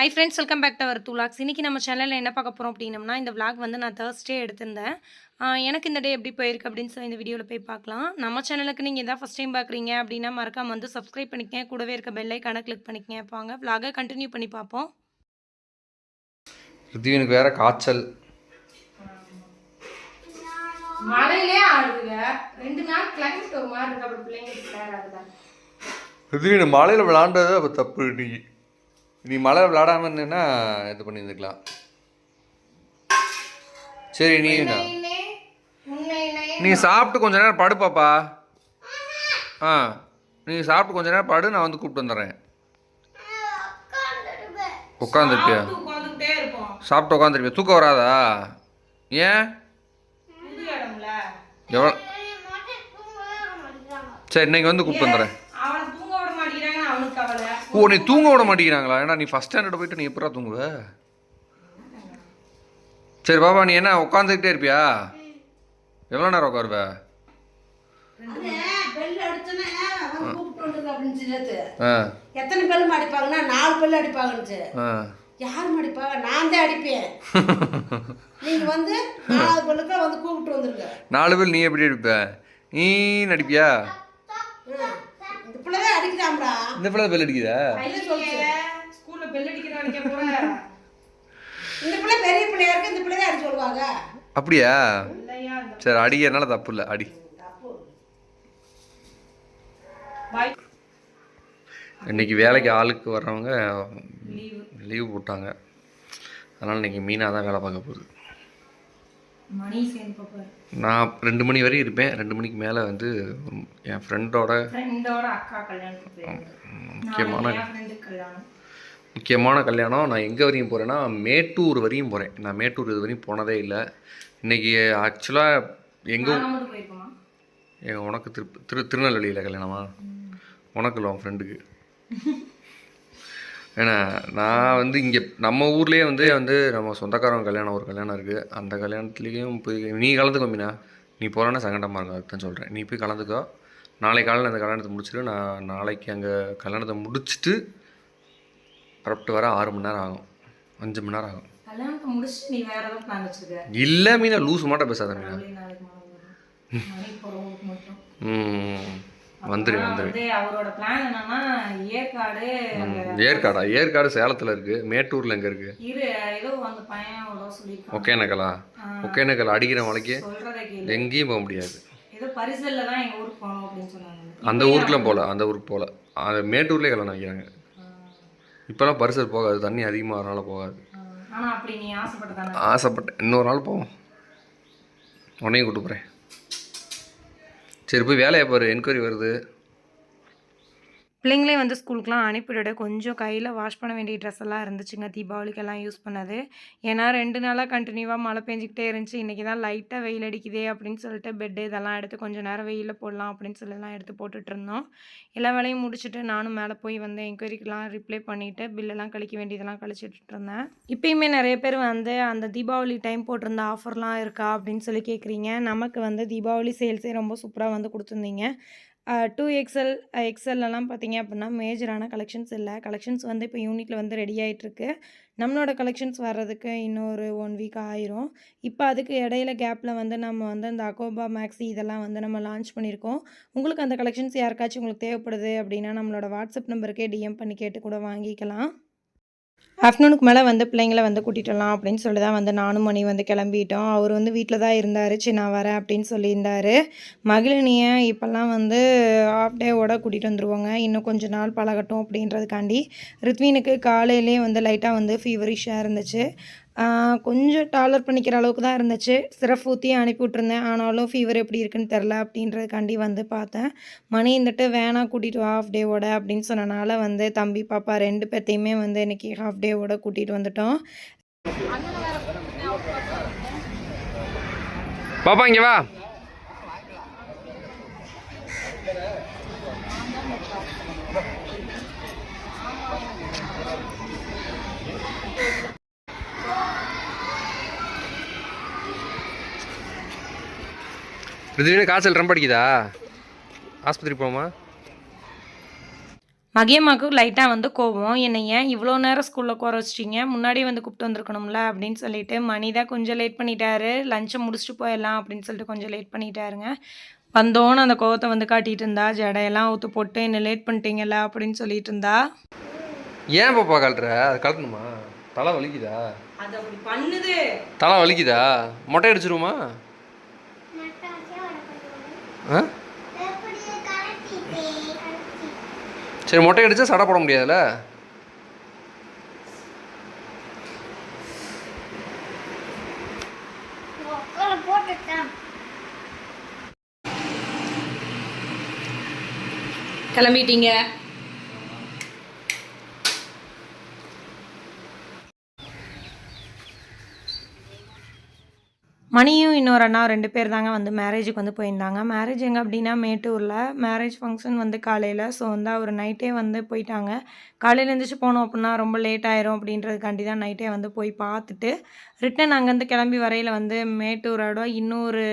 Hi friends welcome back to our two lakhs இன்றைக்கி நம்ம சேனலில் என்ன பார்க்க போகிறோம் அப்படின்னம்னா இந்த vlog வந்து நான் தேர்ஸ்டே எடுத்திருந்தேன். எனக்கு இந்த டே எப்படி போயிருக்கு அப்படின்னு சொல்லி இந்த வீடியோவில் போய் பார்க்கலாம். நம்ம சேனலுக்கு நீங்கள் இதான் ஃபஸ்ட் டைம் பார்க்குறீங்க அப்படின்னா மறக்காம வந்து சப்ஸ்கிரைப் பண்ணிக்கங்க. கூடவே இருக்க பெல் ஐக்கானை கிளிக் பண்ணிக்கங்க. வாங்க vlog-அ கண்டினியூ பண்ணி பார்ப்போம். ரித்வினுக்கு வேற காய்ச்சல். மழையிலே ஆடுதுங்க. ரெண்டு நாள் கிளைமேட் ஒரு மாதிரி இருக்கு. அப்படி பிள்ளைங்களுக்கு மழையில் விளாண்டது அப்போ தப்பு நீ. நீ மழையில் விளாடாம இருந்தேன்னா இது பண்ணியிருந்துக்கலாம். சரி நீ நீ சாப்பிட்டு கொஞ்ச நேரம் படு பாப்பா. ஆ நீ சாப்பிட்டு கொஞ்ச நேரம் படு நான் வந்து கூப்பிட்டு வந்துடுறேன். உட்காந்துருப்பியா? சாப்பிட்டு உட்காந்துருப்பியா? தூக்கம் வராதா? ஏன்? எவ்வளோ? சரி இன்னைக்கு வந்து கூப்பிட்டு வந்துடுறேன். ஓ நீ தூங்க விட மாட்டேங்கிறாங்களா? ஏன்னா நீ ஃபஸ்ட் ஸ்டாண்டர்ட் போயிட்டு நீ எப்படா தூங்குவ? சரி பாபா நீ என்ன உட்காந்துக்கிட்டே இருப்பியா? எவ்வளோ நேரம் உட்காருவ? எத்தனை பெல் அடிப்பாங்கன்னா நாலு பெல் அடிப்பாங்கன்னு ஆ. யாரும் அடிப்பாங்க நான் தான் அடிப்பேன். நீங்க வந்து நாலாவது பெல்லுக்கு வந்து கூப்பிட்டு வந்துருங்க நாலு பேர் நீ எப்படி அடிப்ப? நீ நடிப்பியா? பிள்ளைதான் அடிக்கிறாம்டா இந்த பிள்ளை பெல் அடிக்குதா? ஸ்கூல்ல பெல் அடிக்கிற நினைக்க போற? இந்த பிள்ளை பெரிய பிள்ளையா இருக்கு இந்த பிள்ளைதான் அடிச்சு சொல்லுவாங்க அப்படியா? சரி அடிக்கிறனால தப்பு இல்லை. அடி. இன்னைக்கு வேலைக்கு ஆளுக்கு வர்றவங்க லீவு. போட்டாங்க. அதனால் இன்னைக்கு மீனா தான் வேலை பார்க்க போகுது. நான் ரெண்டு மணி வரையும் இருப்பேன். ரெண்டு மணிக்கு மேலே வந்து என் ஃப்ரெண்டோட முக்கியமான முக்கியமான கல்யாணம். நான் எங்கே வரையும் போகிறேன்னா மேட்டூர் வரையும் போகிறேன் நான் மேட்டூர் இது வரையும் போனதே இல்லை. இன்றைக்கி ஆக்சுவலாக எங்கள் உனக்கு திரு திரு திருநெல்வேலியில் கல்யாணமா? உனக்கு இல்லை உன் ஃப்ரெண்டுக்கு ஏன்னா நான் வந்து இங்கே நம்ம ஊர்லேயே வந்து வந்து நம்ம சொந்தக்காரங்க கல்யாணம் ஒரு கல்யாணம் இருக்குது அந்த கல்யாணத்துலேயும் போய் நீ கலந்துக்கோ மீனா. நீ போகிறேன்னா சங்கடமாக இருக்கும் அதுதான் சொல்கிறேன் நீ போய் கலந்துக்கோ. நாளை காலையில் அந்த கல்யாணத்தை முடிச்சுட்டு நான் நாளைக்கு அங்கே கல்யாணத்தை முடிச்சுட்டு புறப்பட்டு வர ஆறு மணி நேரம் ஆகும். அஞ்சு மணி நேரம் ஆகும். இல்லை மீனா லூஸ் மாட்ட பேசாத மீனா. ம். வந்துரு வந்துரு. வந்து அவரோட பிளான் என்னன்னா ஏற்காடு ஏற்காடா ஏற்காடு சேலத்தில் இருக்குது மேட்டூரில் எங்கே இருக்குது இரு ஏதோ அந்த பையன் அவ்வளோ சொல்லியிருக்கான். ஒகேனக்கலா? ஒகேனக்கல் அடிக்கிற மலைக்கு எங்கேயும் போக முடியாது. ஏதோ பரிசல்ல தான் எங்க ஊருக்கு போகணும் அப்படின்னு சொன்னாங்க. அந்த ஊருக்குலாம் போகல அந்த ஊருக்கு போகல. அது மேட்டூர்லேயே கல்யாணம் வைக்கிறாங்க இப்போலாம் பரிசல் போகாது தண்ணி அதிகமாக வரனால போகாது. ஆசைப்பட்டேன். இன்னொரு நாள் போவோம். உன்னையும் கூட்டு போகிறேன் சரி போய் வேலையை பாரு என்கொயரி வருது. பிள்ளைங்களே வந்து ஸ்கூலுக்குலாம் அனுப்பிவிட கொஞ்சம் கையில் வாஷ் பண்ண வேண்டிய ட்ரெஸ் எல்லாம் இருந்துச்சுங்க. தீபாவளிக்கெல்லாம் யூஸ் பண்ணது. ஏன்னா ரெண்டு நாளாக கண்டினியூவாக மழை பெஞ்சிக்கிட்டே இருந்துச்சு. இன்றைக்கி தான் லைட்டாக வெயில் அடிக்குதே அப்படின்னு சொல்லிட்டு பெட்டு இதெல்லாம் எடுத்து கொஞ்சம் நேரம் வெயிலில் போடலாம் அப்படின்னு சொல்லிலாம் எடுத்து போட்டுட்டு இருந்தோம். எல்லா வேலையும் முடிச்சுட்டு நானும் மேலே போய் வந்து என்கொயரிக்கெலாம் ரிப்ளை பண்ணிவிட்டு பில்லெல்லாம் கழிக்க வேண்டியதெல்லாம் கழிச்சிட்டு இருந்தேன். இப்பயுமே நிறைய பேர் வந்து அந்த தீபாவளி டைம் போட்டிருந்த ஆஃபர்லாம் இருக்கா? அப்படின்னு சொல்லி கேட்குறீங்க நமக்கு வந்து தீபாவளி சேல்ஸே ரொம்ப சூப்பராக வந்து கொடுத்துருந்தீங்க. டூ எக்ஸ்எல் எக்ஸ்எல்லாம் பார்த்தீங்க அப்படின்னா மேஜரான கலெக்ஷன்ஸ் இல்லை. கலெக்ஷன்ஸ் வந்து இப்போ யூனிட்டில் வந்து ரெடி ஆகிட்டுருக்கு நம்மளோட கலெக்ஷன்ஸ் வர்றதுக்கு இன்னொரு ஒன் வீக் ஆயிரும். இப்போ அதுக்கு இடையில கேப்பில் வந்து நம்ம வந்து அந்த அகோபா மேக்ஸி இதெல்லாம் வந்து நம்ம லான்ச் பண்ணியிருக்கோம். உங்களுக்கு அந்த கலெக்ஷன்ஸ் யாருக்காச்சும் உங்களுக்கு தேவைப்படுது அப்படின்னா நம்மளோட வாட்ஸ்அப் நம்பருக்கே டிஎம் பண்ணி கேட்டு கூட வாங்கிக்கலாம். ஆஃப்டர்நூனுக்கு மேலே வந்து பிள்ளைங்கள வந்து கூட்டிகிட்டலாம் அப்படின்னு சொல்லி தான் வந்து நானும் மணி வந்து கிளம்பிட்டோம். அவர் வந்து வீட்டில் தான் இருந்தார். சரி நான் வரேன் அப்படின்னு சொல்லியிருந்தார். மகிழினியை இப்போல்லாம் வந்து ஆஃப் டேவோட கூட்டிகிட்டு வந்துருவாங்க. இன்னும் கொஞ்ச நாள் பழகட்டும் அப்படின்றதுக்காண்டி ரித்வீனுக்கு காலையிலே வந்து லைட்டாக வந்து ஃபீவரிஷாக இருந்துச்சு. கொஞ்சம் டாலர் பண்ணிக்கிற அளவுக்கு தான் இருந்துச்சு. சிரப் ஊற்றி அனுப்பி விட்ருந்தேன் ஆனாலும் ஃபீவர் எப்படி இருக்குன்னு தெரில அப்படின்றதுக்காண்டி வந்து பார்த்தேன். மணி இருந்துட்டு வேணாம் கூட்டிகிட்டு வா ஹாஃப் டேவோட அப்படின்னு சொன்னனால வந்து தம்பி பாப்பா ரெண்டு பேர்த்தையுமே வந்து இன்னைக்கு ஹாஃப் டேவோட கூட்டிகிட்டு வந்துட்டோம். பாப்பா இங்கே வா. திடீர்னு காய்ச்சல் ரொம்ப அடிக்குதா? ஆஸ்பத்திரி போமா மகியம்மாவுக்கு லைட்டாக வந்து கோவம் என்னை ஏன் இவ்வளோ நேரம் ஸ்கூலில் குறை வச்சிட்டீங்க? முன்னாடியே வந்து கூப்பிட்டு வந்திருக்கணும்ல அப்படின்னு சொல்லிட்டு மணி தான் கொஞ்சம் லேட் பண்ணிட்டாரு. லஞ்சை முடிச்சுட்டு போயிடலாம் அப்படின்னு சொல்லிட்டு கொஞ்சம் லேட் பண்ணிட்டாருங்க. வந்தோன்னு அந்த கோவத்தை வந்து காட்டிகிட்டு இருந்தா ஜடையெல்லாம் ஊற்று போட்டு என்ன லேட் பண்ணிட்டீங்கல்ல அப்படின்னு சொல்லிட்டு இருந்தா. ஏன் பாப்பா கழட்டுற? அது கழட்டணுமா? தலை வலிக்குதா? அது அப்படி பண்ணுது. தலை வலிக்குதா? மொட்டை அடிச்சிருமா சரி மொட்டை அடிச்சா சடை போட முடியாதுல்ல? கிளம்பிட்டீங்க. மணியும் இன்னொரு அண்ணா ரெண்டு பேர் தாங்க வந்து மேரேஜுக்கு வந்து போயிருந்தாங்க. மேரேஜ் எங்கே அப்படின்னா மேட்டூரில். மேரேஜ் ஃபங்க்ஷன் வந்து காலையில். ஸோ வந்து அவர் நைட்டே வந்து போயிட்டாங்க. காலையில் எழுந்திரிச்சு போனோம் அப்படின்னா ரொம்ப லேட் ஆயிரும் அப்படின்றதுக்காண்டி தான் நைட்டே வந்து போய் பார்த்துட்டு ரிட்டன் அங்கேருந்து கிளம்பி வரையில் வந்து மேட்டூரோட இன்னொரு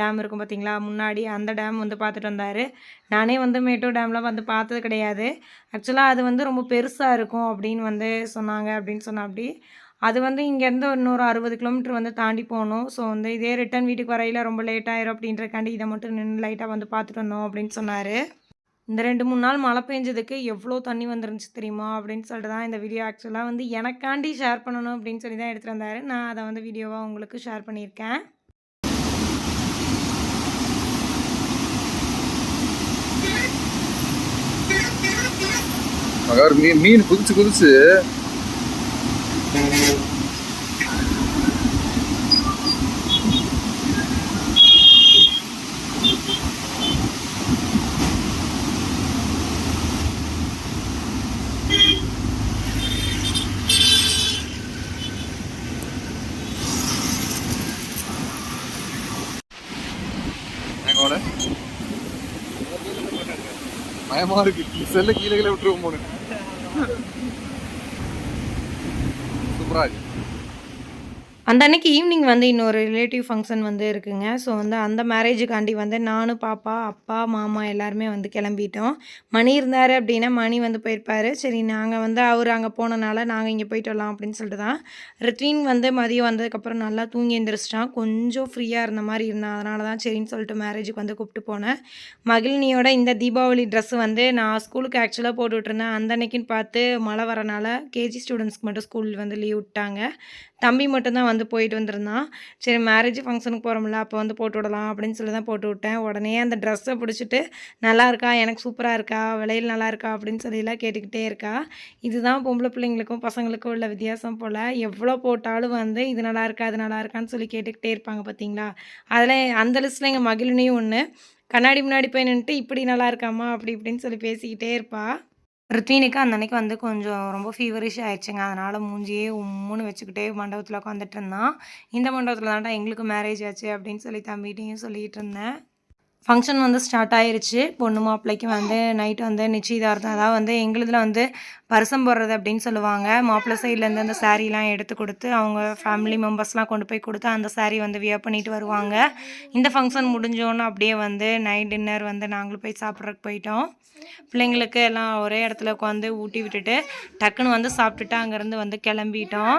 டேம் இருக்கும் பார்த்தீங்களா முன்னாடி அந்த டேம் வந்து பார்த்துட்டு வந்தார். நானே வந்து மேட்டூர் டேம்லாம் வந்து பார்த்தது கிடையாது. ஆக்சுவலாக அது வந்து ரொம்ப பெருசாக இருக்கும் அப்படின்னு வந்து சொன்னாங்க அப்படின்னு சொன்னால் அப்படி அது வந்து இங்கேருந்து இன்னொரு அறுபது கிலோமீட்டர் வந்து தாண்டி போகணும். ஸோ வந்து இதே ரிட்டன் வீட்டுக்கு வரையில் ரொம்ப லேட் ஆயிரும் அப்படின்றக்காண்டி இதை மட்டும் நின்று லைட்டாக வந்து பார்த்துட்டு வந்தோம் அப்படின்னு சொன்னார். இந்த ரெண்டு மூணு நாள் மழை பெஞ்சதுக்கு எவ்வளோ தண்ணி வந்துருந்துச்சு தெரியுமா அப்படின்னு சொல்லிட்டு தான் இந்த வீடியோ ஆக்சுவலாக வந்து எனக்காண்டி ஷேர் பண்ணணும் அப்படின்னு சொல்லி தான் எடுத்துகிட்டு வந்தார். நான் அதை வந்து வீடியோவாக உங்களுக்கு ஷேர் பண்ணியிருக்கேன். மீன் குதிச்சு குதிச்சு ഭയമാർക്ക് ലിസലിന്റെ കീഴിലെ വിട്ടു പോകുമ്പോൾ സൂപ്പറായി அந்த அன்னைக்கு ஈவினிங் வந்து இன்னொரு ரிலேட்டிவ் ஃபங்க்ஷன் வந்து இருக்குங்க. ஸோ வந்து அந்த மேரேஜுக்காண்டி வந்து நானும் பாப்பா அப்பா மாமா எல்லாருமே வந்து கிளம்பிட்டோம். மணி இருந்தார் அப்படின்னா மணி வந்து போயிருப்பார். சரி நாங்கள் வந்து அவர் அங்கே போனனால நாங்கள் இங்கே போயிட்டு வரலாம் அப்படின்னு சொல்லிட்டு தான் ரித்வின் வந்து மதியம் வந்ததுக்கப்புறம் நல்லா தூங்கி எழுந்திரிச்சிட்டான் கொஞ்சம் ஃப்ரீயாக இருந்த மாதிரி இருந்தான் அதனால தான் சரின்னு சொல்லிட்டு மேரேஜுக்கு வந்து கூப்பிட்டு போனேன். மகிழினியோட இந்த தீபாவளி ட்ரெஸ் வந்து நான் ஸ்கூலுக்கு ஆக்சுவலாக போட்டு விட்டுருந்தேன். அந்த அன்னைக்குன்னு பார்த்து மழை வரனால கேஜி ஸ்டூடெண்ட்ஸ்க்கு மட்டும் ஸ்கூல் வந்து லீவ் விட்டாங்க. தம்பி மட்டும்தான் வந்து வந்து போயிட்டு வந்திருந்தான் சரி மேரேஜ் ஃபங்க்ஷனுக்கு போகிறோம்ல அப்போ வந்து போட்டு விடலாம் அப்படின்னு சொல்லி தான் போட்டு விட்டேன். உடனே அந்த ட்ரெஸ்ஸை பிடிச்சிட்டு நல்லா இருக்கா? எனக்கு சூப்பராக இருக்கா? விலையில் நல்லா இருக்கா? அப்படின்னு சொல்லிலாம் கேட்டுக்கிட்டே இருக்கா. இதுதான் பொம்பளை பிள்ளைங்களுக்கும் பசங்களுக்கும் உள்ள வித்தியாசம் போல். எவ்வளோ போட்டாலும் வந்து இது நல்லா இருக்கா? அது நல்லா இருக்கான்னு சொல்லி கேட்டுக்கிட்டே இருப்பாங்க பார்த்தீங்களா அதில் அந்த லிஸ்ட்டில் எங்கள் மகிழினியும் ஒன்று கண்ணாடி முன்னாடி போய் நின்றுட்டு இப்படி நல்லா இருக்காமா அப்படி இப்படின்னு சொல்லி பேசிக்கிட்டே இருப்பாள் ரித்வினுக்கு அந்த அன்னைக்கு வந்து கொஞ்சம் ரொம்ப ஃபீவரிஷ் ஆயிடுச்சுங்க. அதனால் மூஞ்சியே உம்முன்னு வச்சுக்கிட்டே மண்டபத்தில் உட்காந்துட்டு இருந்தான். இந்த மண்டபத்தில் தான்டா எங்களுக்கு மேரேஜ் ஆச்சு அப்படின்னு சொல்லி தம்பிகிட்டையும் சொல்லிகிட்டு இருந்தேன். ஃபங்க்ஷன் வந்து ஸ்டார்ட் ஆயிருச்சு. பொண்ணு மாப்பிள்ளைக்கு வந்து நைட்டு வந்து நிச்சயதார்த்தம். அதாவது வந்து எங்களுதில் வந்து பரிசம் போடுறது அப்படின்னு சொல்லுவாங்க. மாப்பிள்ளை சைட்லேருந்து அந்த சாரீலாம் எடுத்து கொடுத்து அவங்க ஃபேமிலி மெம்பர்ஸ்லாம் கொண்டு போய் கொடுத்து அந்த சாரீ வந்து வியர் பண்ணிட்டு வருவாங்க. இந்த ஃபங்க்ஷன் முடிஞ்சோன்னு அப்படியே வந்து நைட் டின்னர் வந்து நாங்களும் போய் சாப்பிட்றதுக்கு போயிட்டோம். பிள்ளைங்களுக்கு எல்லாம் ஒரே இடத்துல உட்காந்து ஊட்டி விட்டுட்டு டக்குன்னு வந்து சாப்பிட்டுட்டு அங்கேருந்து வந்து கிளம்பிட்டோம்.